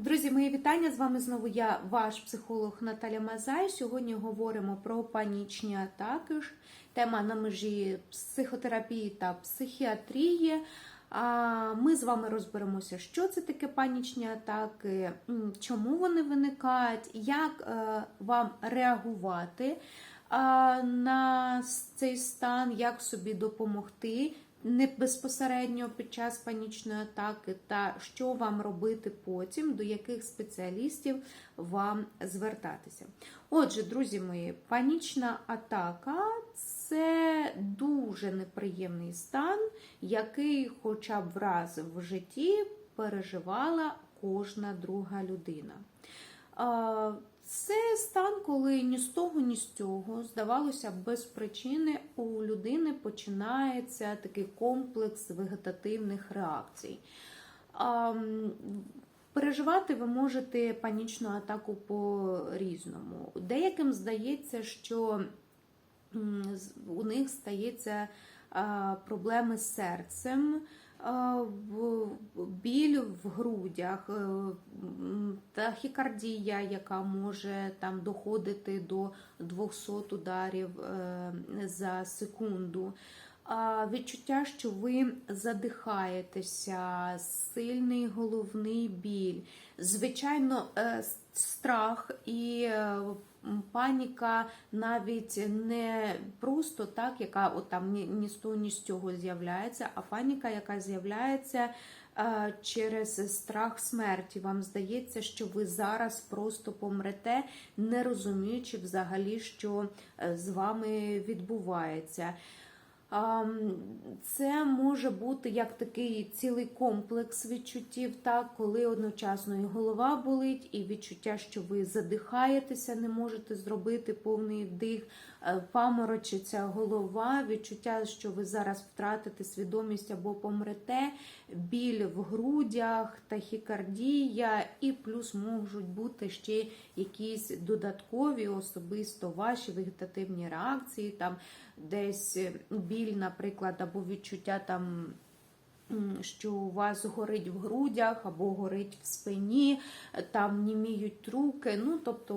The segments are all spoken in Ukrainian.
Друзі, мої вітання! З вами знову я, ваш психолог Наталя Мазай. Сьогодні говоримо про панічні атаки. Тема на межі психотерапії та психіатрії. А, Ми з вами розберемося, що це таке панічні атаки, чому вони виникають, як е, вам реагувати на цей стан, як собі допомогти не безпосередньо під час панічної атаки, та що вам робити потім, до яких спеціалістів вам звертатися. Отже, друзі мої, панічна атака це дуже неприємний стан, який, хоча б раз в житті, переживала кожна друга людина. Це стан, коли ні з того, ні з цього, здавалося, без причини у людини починається такий комплекс вегетативних реакцій. Переживати ви можете панічну атаку по-різному. Деяким здається, що у них стається проблеми з серцем, біль в грудях, е, тахікардія, яка може там доходити до 200 ударів е, за секунду. Відчуття, що ви задихаєтеся, сильний головний біль, звичайно, е, страх і паніка навіть не просто так, яка от там ні, ні з того, ні з цього з'являється, а паніка, яка з'являється е, через страх смерті. Вам здається, що ви зараз просто помрете, не розуміючи взагалі, що е, з вами відбувається. Це може бути як такий цілий комплекс відчуттів, так, коли одночасно і голова болить, і відчуття, що ви задихаєтеся, не можете зробити повний вдих, е, паморочиться голова, відчуття, що ви зараз втратите свідомість або помрете, біль в грудях, тахікардія, і плюс можуть бути ще якісь додаткові особисто ваші вегетативні реакції, там десь біль, наприклад, або відчуття там. Що у вас горить в грудях або горить в спині, там німіють руки. Ну, тобто,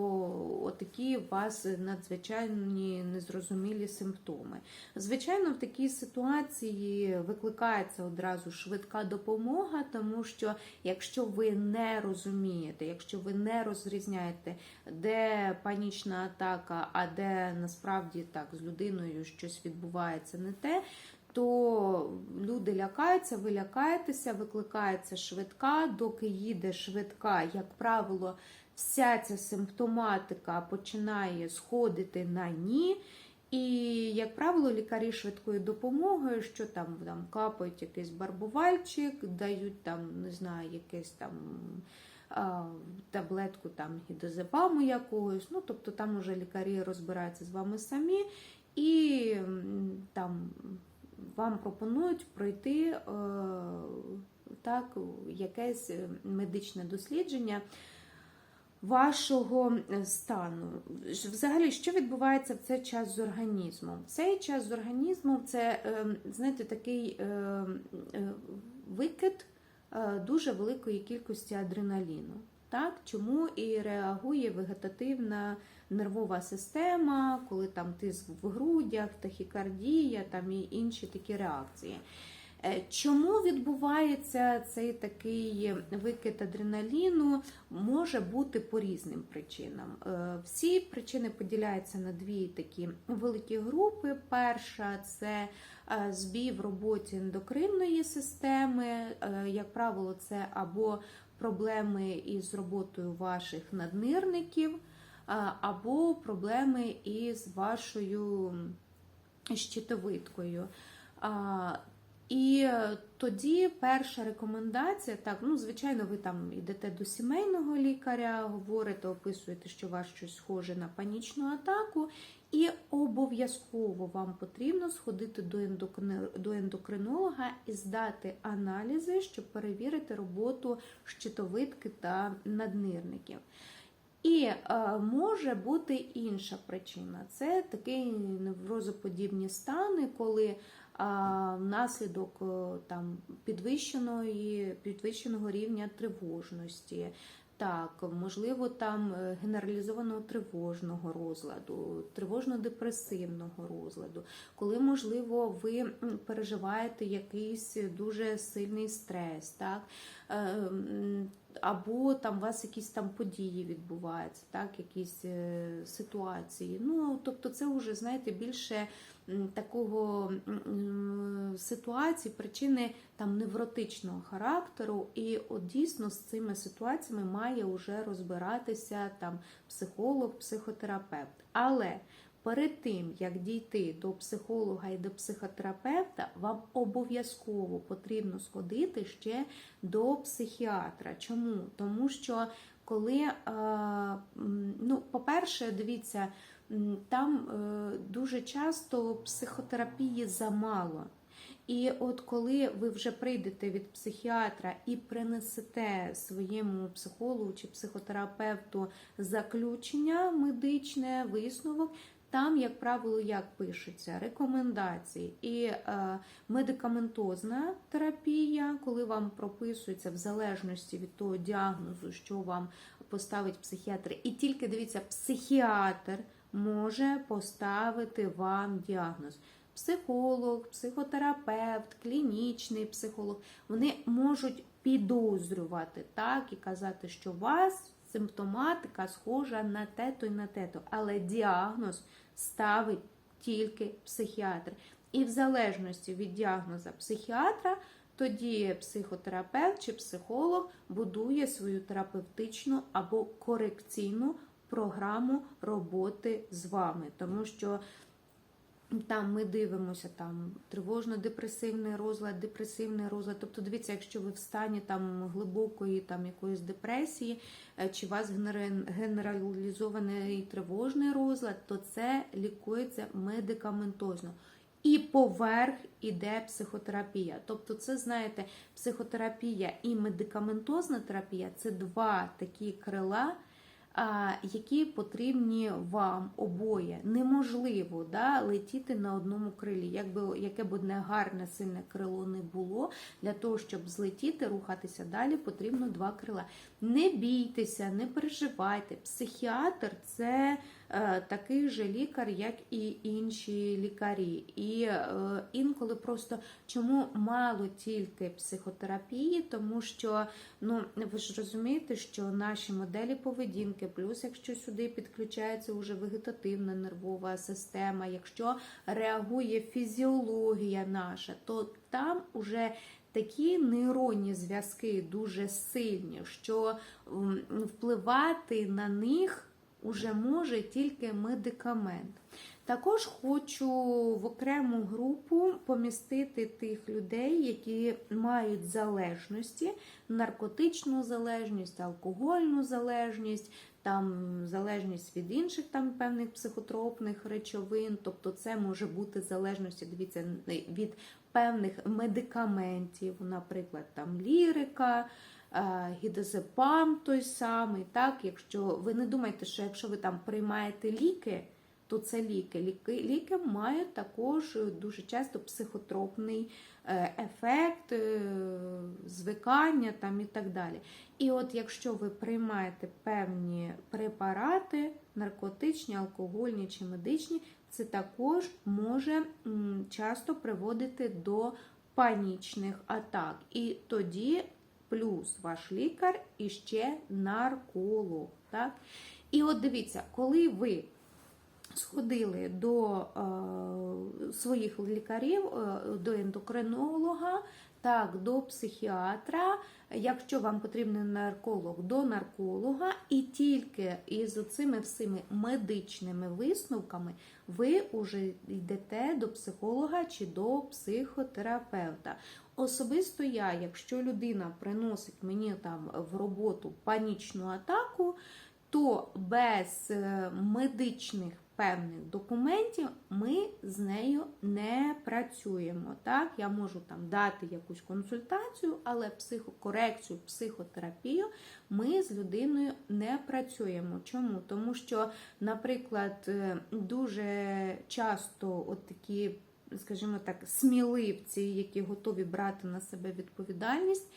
отакі у вас надзвичайні незрозумілі симптоми. Звичайно, в такій ситуації викликається одразу швидка допомога, тому що якщо ви не розумієте, якщо ви не розрізняєте, де панічна атака, а де насправді так з людиною щось відбувається не те. То люди лякаються, ви лякаєтеся, викликається швидка. Доки їде швидка, як правило, вся ця симптоматика починає сходити на ні. І, як правило, лікарі швидкої допомоги, що там, там капають якийсь барбувальчик, дають там, не знаю, якесь там таблетку там гідозепаму якогось. Ну, тобто там уже лікарі розбираються з вами самі і там вам пропонують пройти е, так, якесь медичне дослідження вашого стану. Взагалі, що відбувається в цей час з організмом? В цей час з організмом це, е, знаєте, такий е, е, викид е, дуже великої кількості адреналіну. Так, чому і реагує вегетативна нервова система, коли там тиск в грудях, тахікардія там і інші такі реакції. Е, Чому відбувається цей такий викид адреналіну, може бути по різним причинам. Е, Всі причини поділяються на дві такі великі групи. Перша це е, збій в роботі ендокринної системи, як правило, це або проблеми із роботою ваших наднирників, або проблеми із вашою щитовидкою. І тоді перша рекомендація, так, ну, звичайно, ви там йдете до сімейного лікаря, говорите, описуєте, що у вас щось схоже на панічну атаку, і обов'язково вам потрібно сходити до ендокри- до ендокринолога і здати аналізи, щоб перевірити роботу щитовидки та наднирників. І е, може бути інша причина. Це такі неврозоподібні стани, коли е, внаслідок е, там, підвищеного рівня тривожності, Так, можливо, там е, генералізованого тривожного розладу, тривожно-депресивного розладу, коли, можливо, ви переживаєте якийсь дуже сильний стрес, так? Е, або там у вас якісь там події відбуваються, так, якісь е, ситуації. Ну, тобто, це вже, знаєте, більше такого ситуації, причини там невротичного характеру, і от дійсно з цими ситуаціями має вже розбиратися там психолог, психотерапевт. Але перед тим як дійти до психолога і до психотерапевта, вам обов'язково потрібно сходити ще до психіатра. Чому? Тому що коли, е, ну, по-перше, дивіться, там е, дуже часто психотерапії замало. І от коли ви вже прийдете від психіатра і принесете своєму психологу чи психотерапевту заключення медичне, висновок, там, як правило, як пишуться рекомендації і е, медикаментозна терапія, коли вам прописується в залежності від того діагнозу, що вам поставить психіатр. І тільки дивіться, психіатр може поставити вам діагноз. Психолог, психотерапевт, клінічний психолог, вони можуть підозрювати так і казати, що у вас симптоматика схожа на те-то і на те-то, але діагноз ставить тільки психіатр. І в залежності від діагноза психіатра, тоді психотерапевт чи психолог будує свою терапевтичну або корекційну програму роботи з вами. Тому що там ми дивимося там тривожно-депресивний розлад, депресивний розлад. Тобто, дивіться, якщо ви в стані там глибокої там якоїсь депресії, е, чи у вас генералізований тривожний розлад, то це лікується медикаментозно. І поверх іде психотерапія. Тобто, це знаєте, психотерапія і медикаментозна терапія це два такі крила які потрібні вам обоє. Неможливо да, летіти на одному крилі. Якби яке б одне гарне, сильне крило не було, для того, щоб злетіти, рухатися далі, потрібно два крила. Не бійтеся, не переживайте. Психіатр це такий же лікар, як і інші лікарі. І е, інколи просто чому мало тільки психотерапії, тому що ну ви ж розумієте, що наші моделі поведінки, плюс якщо сюди підключається уже вегетативна нервова система, якщо реагує фізіологія наша, то там уже такі нейронні зв'язки дуже сильні, що впливати на них уже може тільки медикамент. Також хочу в окрему групу помістити тих людей, які мають залежності, наркотичну залежність, алкогольну залежність, там залежність від інших там певних психотропних речовин. Тобто це може бути залежність, дивіться, від певних медикаментів, наприклад, там лірика. Е, Гідозепам той самий, так, якщо ви не думаєте, що якщо ви там приймаєте ліки, то це ліки. Ліки, ліки мають також дуже часто психотропний е, ефект, е, звикання там і так далі. І от якщо ви приймаєте певні препарати, наркотичні, алкогольні чи медичні, це також може часто приводити до панічних атак. І тоді плюс ваш лікар і ще нарколог. Так? І от дивіться, коли ви сходили до е, своїх лікарів, е, до ендокринолога, так, до психіатра, якщо вам потрібен нарколог, до нарколога, і тільки із цими всіми медичними висновками ви вже йдете до психолога чи до психотерапевта. Особисто я, якщо людина приносить мені там в роботу панічну атаку, то без е, медичних певних документів ми з нею не працюємо. Так, я можу там дати якусь консультацію, але психокорекцію, психотерапію ми з людиною не працюємо. Чому? Тому що, наприклад, е, дуже часто от такі, скажімо так, сміливці, які готові брати на себе відповідальність.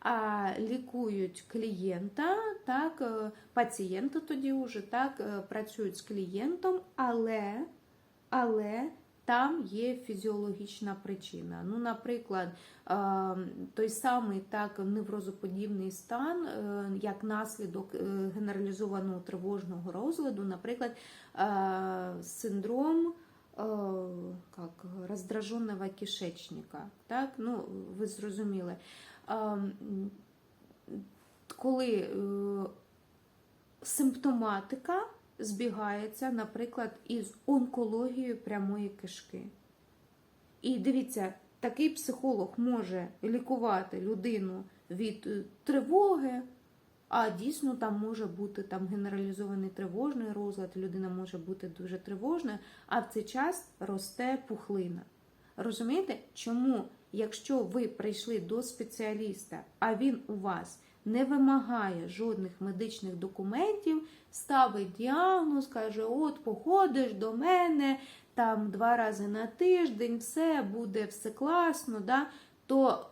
а лікують клієнта, так, е, пацієнта тоді вже так, е, працюють з клієнтом, але, але там є фізіологічна причина. Ну, наприклад, е, той самий так неврозоподібний стан, як наслідок генералізованого тривожного розладу, наприклад, синдром как, раздраженного кишечника. Так? Ну, ви зрозуміли. Коли е, симптоматика збігається, наприклад, із онкологією прямої кишки. І дивіться, такий психолог може лікувати людину від е, тривоги, а дійсно там може бути там генералізований тривожний розлад, людина може бути дуже тривожною, а в цей час росте пухлина. Розумієте, чому, якщо ви прийшли до спеціаліста, а він у вас не вимагає жодних медичних документів, ставить діагноз, каже: от походиш до мене там два рази на тиждень, все буде все класно, да, то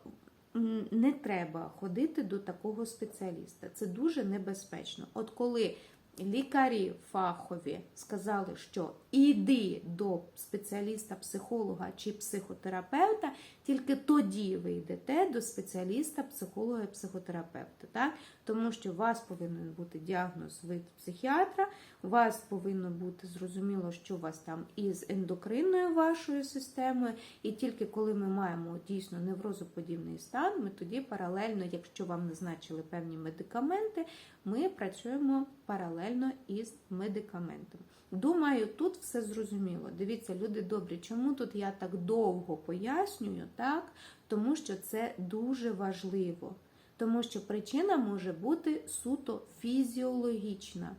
не треба ходити до такого спеціаліста. Це дуже небезпечно. От коли лікарі фахові сказали, що іди до спеціаліста, психолога чи психотерапевта, тільки тоді ви йдете до спеціаліста, психолога і психотерапевта. Так? Тому що у вас повинен бути діагноз від психіатра, у вас повинно бути зрозуміло, що у вас там із ендокринною вашою системою, і тільки коли ми маємо дійсно неврозоподібний стан, ми тоді паралельно, якщо вам назначили певні медикаменти, ми працюємо паралельно із медикаментом. Думаю, тут все зрозуміло. Дивіться, люди добрі, чому тут я так довго пояснюю, так? Тому що це дуже важливо. Тому що причина може бути суто фізіологічна.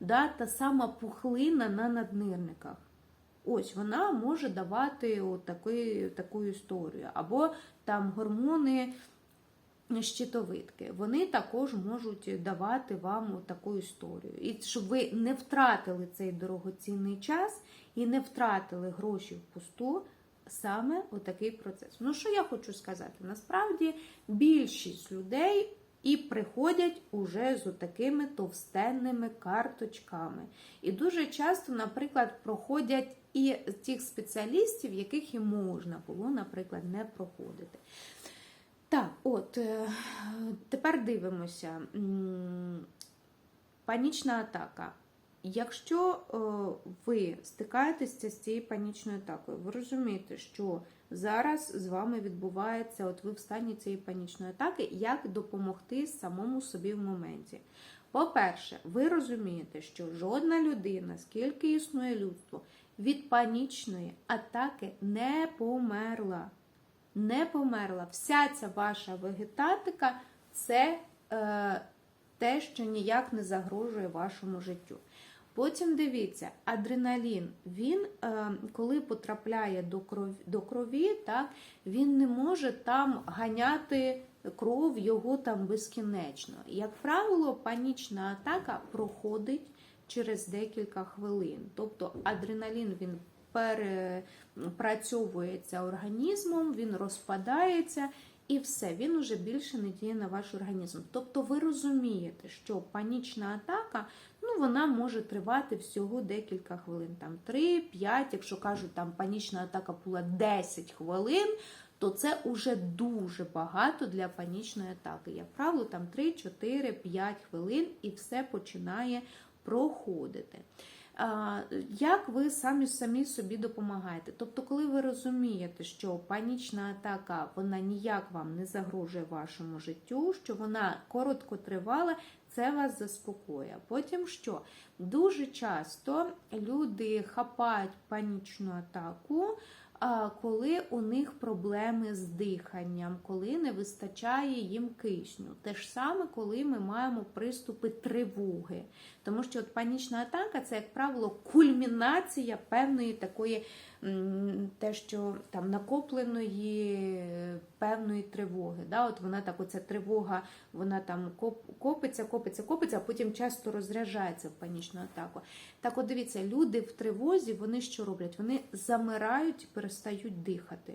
Да? Та сама пухлина на наднирниках. Ось вона може давати таку, таку історію. Або там гормони щитовидки. Вони також можуть давати вам таку історію. І щоб ви не втратили цей дорогоцінний час і не втратили гроші впусту, саме отакий процес. Ну, що я хочу сказати? Насправді більшість людей і приходять уже з такими товстенними карточками. І дуже часто, наприклад, проходять і тих спеціалістів, яких і можна було, наприклад, не проходити. Так, от е, тепер дивимося. Панічна атака. Якщо е, ви стикаєтеся з цією панічною атакою, ви розумієте, що зараз з вами відбувається, от ви в стані цієї панічної атаки, як допомогти самому собі в моменті. По-перше, ви розумієте, що жодна людина, скільки існує людство, від панічної атаки не померла не померла. Вся ця ваша вегетатика це е, те, що ніяк не загрожує вашому життю. Потім дивіться, адреналін, він, е, коли потрапляє до крові, до крові, так, він не може там ганяти кров його там безкінечно. Як правило, панічна атака проходить через декілька хвилин. Тобто адреналін він перепрацьовується організмом, він розпадається і все, він уже більше не діє на ваш організм. Тобто ви розумієте, що панічна атака ну, вона може тривати всього декілька хвилин, там 3-5, якщо кажуть, там панічна атака була 10 хвилин. То це вже дуже багато для панічної атаки. Як правило, там 3, 4, 5 хвилин і все починає проходити. Як ви самі самі собі допомагаєте? Тобто, коли ви розумієте, що панічна атака вона ніяк вам не загрожує вашому життю, що вона коротко тривала, це вас заспокоює. Потім що? Дуже часто люди хапають панічну атаку. Коли у них проблеми з диханням, коли не вистачає їм кисню. Те ж саме, коли ми маємо приступи тривоги. Тому що от панічна атака це, як правило, кульмінація певної такої, те, що там накопленої певної тривоги. Да? От Вона так, оця тривога, вона там копиться, копиться, копиться, а потім часто розряджається в панічну атаку. Так, от дивіться, люди в тривозі, вони що роблять? Вони замирають перестають дихати.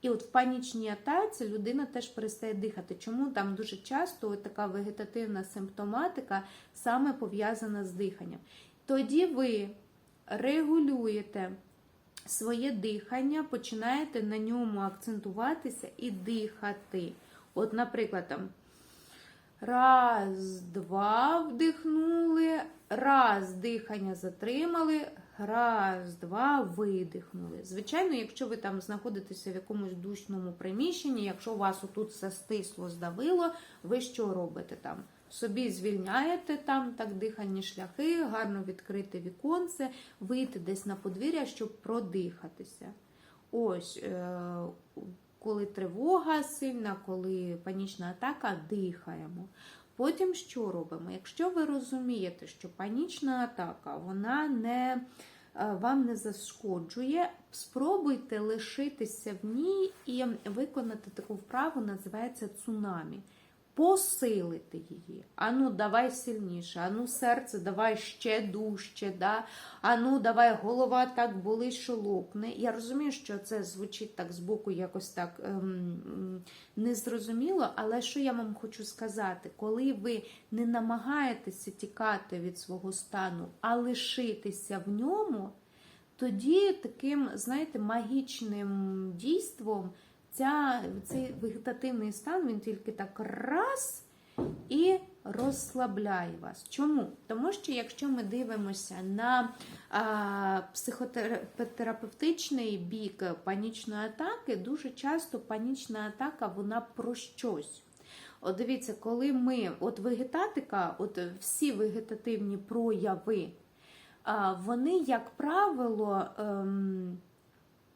І от в панічній атаці людина теж перестає дихати. Чому там дуже часто така вегетативна симптоматика саме пов'язана з диханням? Тоді ви регулюєте своє дихання, починаєте на ньому акцентуватися і дихати. От, наприклад, там раз, два вдихнули, раз дихання затримали, раз, два видихнули. Звичайно, якщо ви там знаходитеся в якомусь душному приміщенні, якщо вас отут все стисло, здавило, ви що робите там? Собі звільняєте там так дихальні шляхи, гарно відкрити віконце, вийти десь на подвір'я, щоб продихатися. Ось, е, коли тривога сильна, коли панічна атака, дихаємо. Потім що робимо? Якщо ви розумієте, що панічна атака вона не, е, вам не зашкоджує, спробуйте лишитися в ній і виконати таку вправу, називається цунамі. Посилити її. Ану, давай сильніше, ану, серце, давай ще дужче, да? ану, давай голова так болить, що лопне. Я розумію, що це звучить так збоку, якось так ем, незрозуміло, але що я вам хочу сказати, коли ви не намагаєтеся тікати від свого стану, а лишитися в ньому, тоді таким, знаєте, магічним дійством ця, цей вегетативний стан він тільки так раз і розслабляє вас. Чому? Тому що якщо ми дивимося на а, психотерапевтичний бік панічної атаки, дуже часто панічна атака вона про щось. От дивіться, коли ми, от вегетатика, от всі вегетативні прояви, вони, як правило, ем,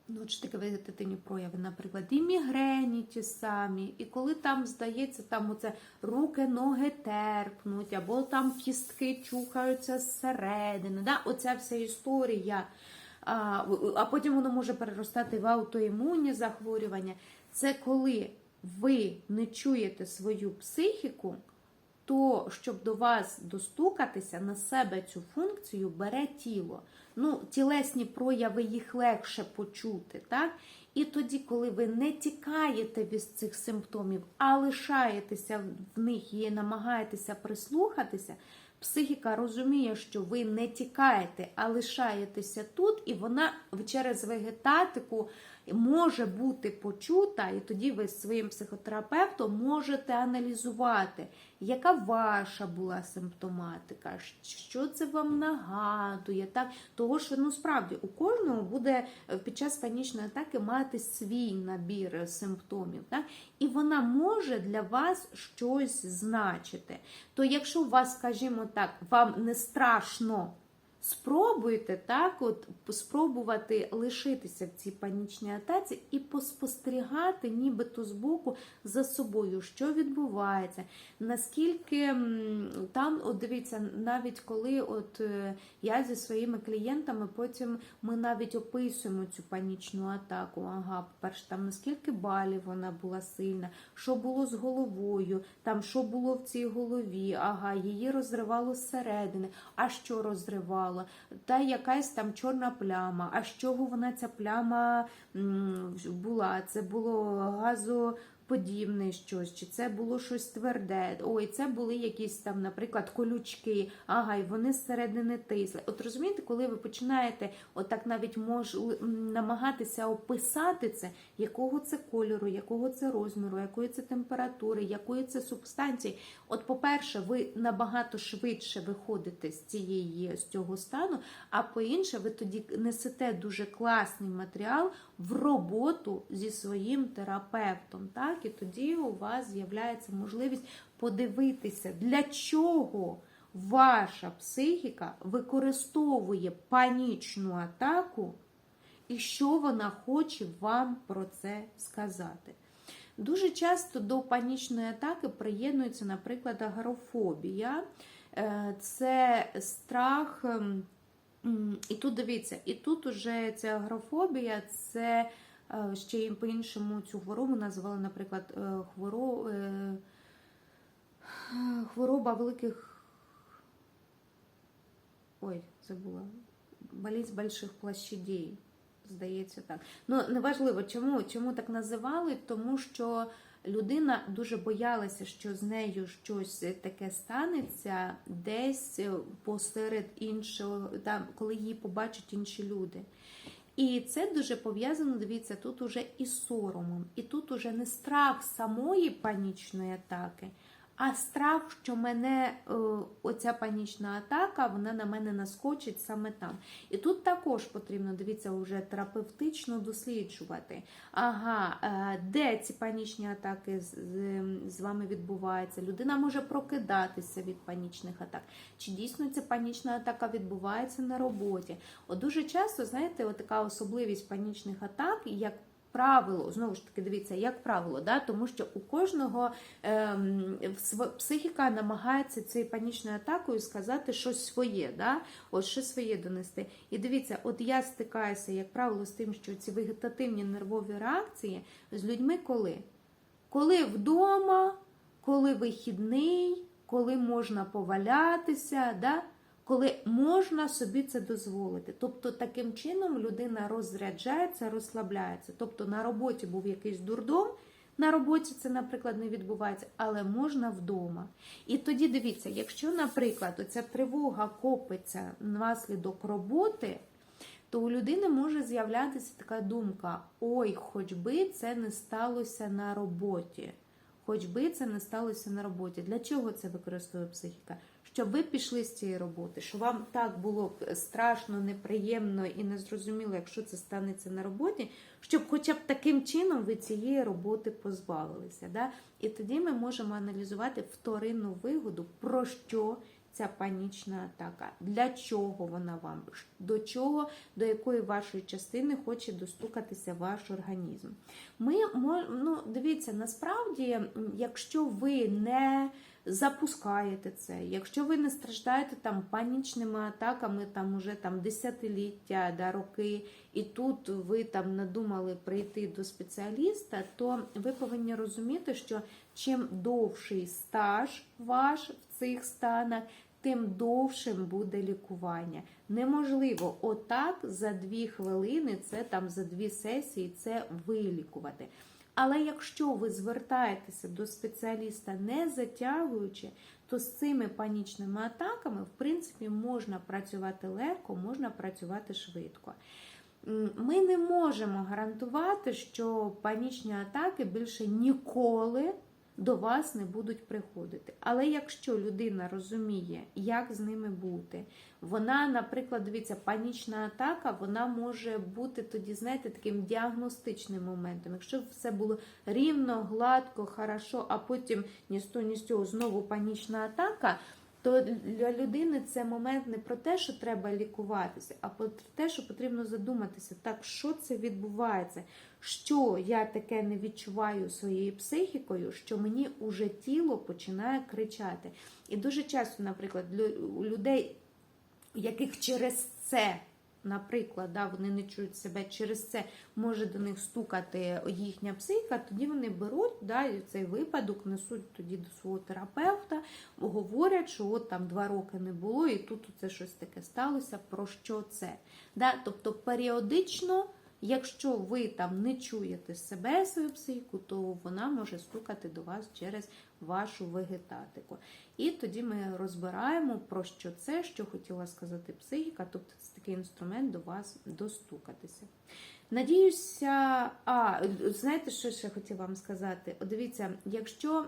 Ну, чи таке вегетативні прояви, наприклад, і мігрені ті самі, і коли там, здається, там оце руки, ноги терпнуть, або там кістки чухаються зсередини. Да? Оця вся історія, а, а потім воно може переростати в аутоімунні захворювання. Це коли ви не чуєте свою психіку, то щоб до вас достукатися на себе цю функцію бере тіло. Ну, тілесні прояви їх легше почути, так? І тоді, коли ви не тікаєте від цих симптомів, а лишаєтеся в них і намагаєтеся прислухатися, психіка розуміє, що ви не тікаєте, а лишаєтеся тут, і вона через вегетатику може бути почута, і тоді ви з своїм психотерапевтом можете аналізувати, яка ваша була симптоматика, що це вам нагадує. так? Того що ну справді у кожного буде е, під час панічної атаки мати свій набір симптомів. Так? І вона може для вас щось значити. То якщо у вас, скажімо так, вам не страшно. Спробуйте так, от спробувати лишитися в цій панічній атаці і поспостерігати, нібито збоку за собою, що відбувається. Наскільки там, от дивіться, навіть коли от е, я зі своїми клієнтами, потім ми навіть описуємо цю панічну атаку. Ага, по-перше, там наскільки балів вона була сильна, що було з головою, там що було в цій голові, ага, її розривало зсередини, а що розривало? Мала, та якась там чорна пляма. А з чого вона ця пляма була? Це було газо подібне щось, чи це було щось тверде. Ой, це були якісь там, наприклад, колючки, ага, і вони зсередини тисли. От розумієте, коли ви починаєте отак навіть мож намагатися описати це, якого це кольору, якого це розміру, якої це температури, якої це субстанції. От, по-перше, ви набагато швидше виходите з цієї з цього стану, а по-інше, ви тоді несете дуже класний матеріал в роботу зі своїм терапевтом. так? І тоді у вас з'являється можливість подивитися, для чого ваша психіка використовує панічну атаку, і що вона хоче вам про це сказати. Дуже часто до панічної атаки приєднується, наприклад, агрофобія. Е, це страх. Ем, і тут дивіться, і тут уже ця агрофобія це ще й по-іншому цю хворобу називали, наприклад, е, хворо... Е, хвороба великих. Ой, забула. Болезнь больших площадей. Здається, так. Ну, неважливо, чому, чому так називали, тому що людина дуже боялася, що з нею щось таке станеться десь посеред іншого, там, коли її побачать інші люди. І це дуже пов'язано, дивіться, тут уже і соромом, і тут уже не страх самої панічної атаки, а страх, що мене е, оця панічна атака, вона на мене наскочить саме там. І тут також потрібно, дивіться, вже терапевтично досліджувати. Ага, е, де ці панічні атаки з, вами відбуваються? Людина може прокидатися від панічних атак. Чи дійсно ця панічна атака відбувається на роботі? От дуже часто, знаєте, от така особливість панічних атак, як правило, знову ж таки, дивіться, як правило, да? тому що у кожного св- психіка намагається цією панічною атакою сказати щось своє, да? от щось своє донести. І дивіться, от я стикаюся, як правило, з тим, що ці вегетативні нервові реакції з людьми коли? Коли вдома, коли вихідний, коли можна повалятися, да? Коли можна собі це дозволити. Тобто таким чином людина розряджається, розслабляється. Тобто на роботі був якийсь дурдом, на роботі це, наприклад, не відбувається, але можна вдома. І тоді дивіться, якщо, наприклад, оця тривога копиться внаслідок роботи, то у людини може з'являтися така думка: ой, хоч би це не сталося на роботі. Хоч би це не сталося на роботі. Для чого це використовує психіка? Щоб ви пішли з цієї роботи, що вам так було страшно, неприємно і незрозуміло, якщо це станеться на роботі, щоб хоча б таким чином ви цієї роботи позбавилися. Да? І тоді ми можемо аналізувати вторинну вигоду, про що ця панічна атака, для чого вона вам, до чого, до якої вашої частини хоче достукатися ваш організм. Ми ну, дивіться, насправді, якщо ви не запускаєте це, якщо ви не страждаєте там панічними атаками, там уже там десятиліття, да, роки, і тут ви там надумали прийти до спеціаліста, то ви повинні розуміти, що чим довший стаж ваш в цих станах, тим довшим буде лікування. Неможливо отак за дві хвилини, це там за дві сесії, це вилікувати. Але якщо ви звертаєтеся до спеціаліста не затягуючи, то з цими панічними атаками, в принципі, можна працювати легко, можна працювати швидко. Ми не можемо гарантувати, що панічні атаки більше ніколи до вас не будуть приходити. Але якщо людина розуміє, як з ними бути, вона, наприклад, дивіться, панічна атака, вона може бути тоді, знаєте, таким діагностичним моментом. Якщо все було рівно, гладко, хорошо, а потім ні з того, ні з цього знову панічна атака. То для людини це момент не про те, що треба лікуватися, а про те, що потрібно задуматися, так що це відбувається, що я таке не відчуваю своєю психікою, що мені уже тіло починає кричати. І дуже часто, наприклад, у людей, яких через це, наприклад, да, вони не чують себе, через це може до них стукати їхня психіка, тоді вони беруть да, цей випадок, несуть тоді до свого терапевта, говорять, що от там два роки не було, і тут це щось таке сталося. Про що це? Да? Тобто періодично. Якщо ви там не чуєте себе, свою психіку, то вона може стукати до вас через вашу вегетатику. І тоді ми розбираємо, про що це, що хотіла сказати психіка, тобто це такий інструмент до вас достукатися. Надіюся, а знаєте, що ще хотіла вам сказати? От Дивіться, якщо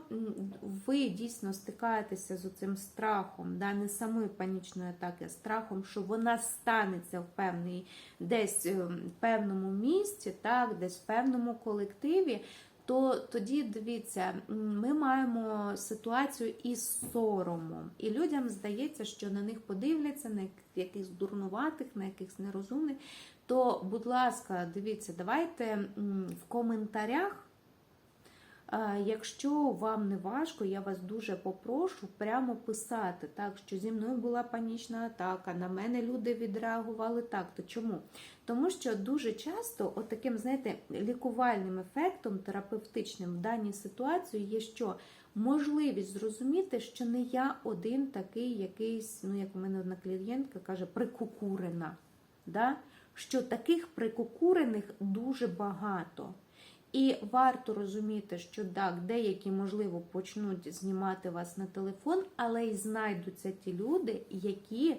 ви дійсно стикаєтеся з цим страхом, да, не самої панічної атаки, а страхом, що вона станеться в певний десь е, в певному місці, так, десь в певному колективі. То тоді дивіться, ми маємо ситуацію із соромом, і людям здається, що на них подивляться, на якихось дурнуватих, на якихось нерозумних. То, будь ласка, дивіться, давайте в коментарях. Якщо вам не важко, я вас дуже попрошу прямо писати, так, що зі мною була панічна атака, на мене люди відреагували так. То чому? Тому що дуже часто, от таким, знаєте, лікувальним ефектом терапевтичним в даній ситуації є що? Можливість зрозуміти, що не я один такий якийсь, ну як у мене одна клієнтка каже, прикукурена. Да? Що таких прикукурених дуже багато. І варто розуміти, що так, деякі, можливо, почнуть знімати вас на телефон, але й знайдуться ті люди, які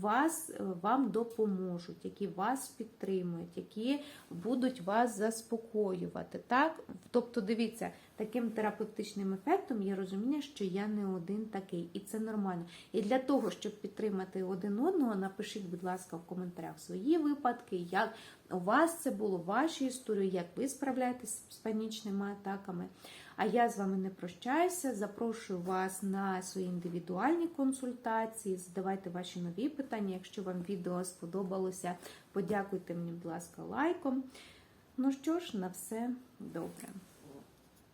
вас, е, вам допоможуть, які вас підтримують, які будуть вас заспокоювати. Так? Тобто, дивіться, таким терапевтичним ефектом є розуміння, що я не один такий, і це нормально. І для того, щоб підтримати один одного, напишіть, будь ласка, в коментарях свої випадки, як у вас це було, ваші історії, як ви справляєтесь з панічними атаками. А я з вами не прощаюся. Запрошую вас на свої індивідуальні консультації. Задавайте ваші нові питання. Якщо вам відео сподобалося, подякуйте мені, будь ласка, лайком. Ну що ж, на все добре.